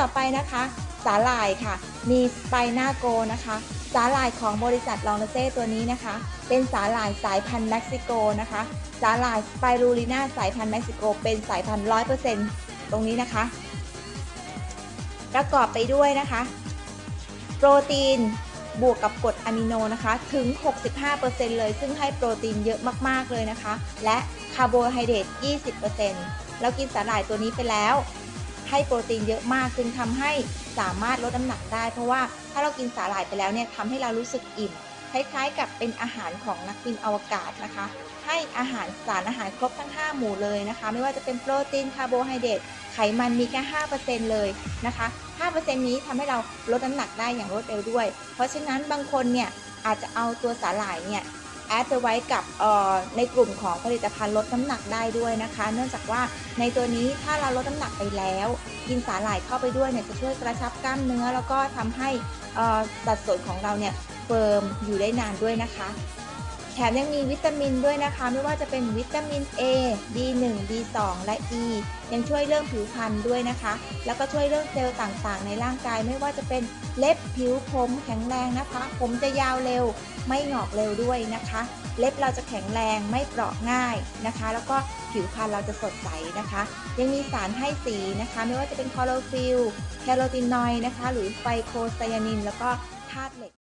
ต่อไปนะคะ สาหร่ายค่ะ มีสไปนาโกนะคะ สาหร่ายของบริษัทลองเซตัวนี้นะคะ เป็นสาหร่ายสายพันธุ์เม็กซิโกนะคะ สาหร่ายสไปรูลิน่าสายพันธุ์เม็กซิโก เป็นสายพันธุ์ร้อยเปอร์เซ็นต์ตรงนี้นะคะ ประกอบไปด้วยนะคะ โปรตีนบวกกับกรดอะมิโนนะคะถึง 65%เลยซึ่งให้โปรตีนเยอะมากๆเลยนะคะ และคาร์โบไฮเดรต20%แล้วกินสาหร่ายตัวนี้ไปแล้ว ให้โปรตีนเยอะมากจึงทำให้สามารถลดน้ำหนักได้ เพราะว่าถ้าเรากินสาหร่ายไปแล้วเนี่ยทำให้เรารู้สึกอิ่ม คล้ายๆ กับเป็นอาหารของนักบินอวกาศนะคะ ให้อาหารสารอาหารครบทั้ง 5 หมู่เลยนะคะ ไม่ว่าจะเป็นโปรตีนคาร์โบไฮเดรตไขมันมีแค่5%เลยนะคะ5%นี้ทำให้เราลดน้ำหนักได้อย่างรวดเร็วด้วย เพราะฉะนั้นบางคนเนี่ยอาจจะเอาตัวสาหร่ายเนี่ย แอดไปไว้กับในกลุ่มของผลิตภัณฑ์ลดน้ำหนักได้ด้วยนะคะ เนื่องจากว่าในตัวนี้ถ้าเราลดน้ำหนักไปแล้ว กินสาหร่ายเข้าไปด้วยเนี่ยจะช่วยกระชับกล้ามเนื้อ แล้วก็ทำให้สัดส่วนของเราเนี่ยเฟิร์มอยู่ได้นานด้วยนะคะ แถมยังมีวิตามินด้วยนะคะ ไม่ว่าจะเป็นวิตามิน A B1 B2 และ E ยังช่วยเรื่องผิวพรรณด้วยนะคะ แล้วก็ช่วยเรื่องเซลล์ต่างๆ ในร่างกาย ไม่ว่าจะเป็นเล็บผิวผมแข็งแรงนะคะ ผมจะยาวเร็ว ไม่หงอกเร็วด้วยนะคะ เล็บเราจะแข็งแรงไม่เปราะง่ายนะคะ แล้วก็ผิวพรรณเราจะสดใสนะคะ ยังมีสารให้สีนะคะ ไม่ว่าจะเป็นคลอโรฟิลแคโรทีนอยด์นะคะ หรือไฟโคไซยานิน แล้วก็ธาตุเหล็ก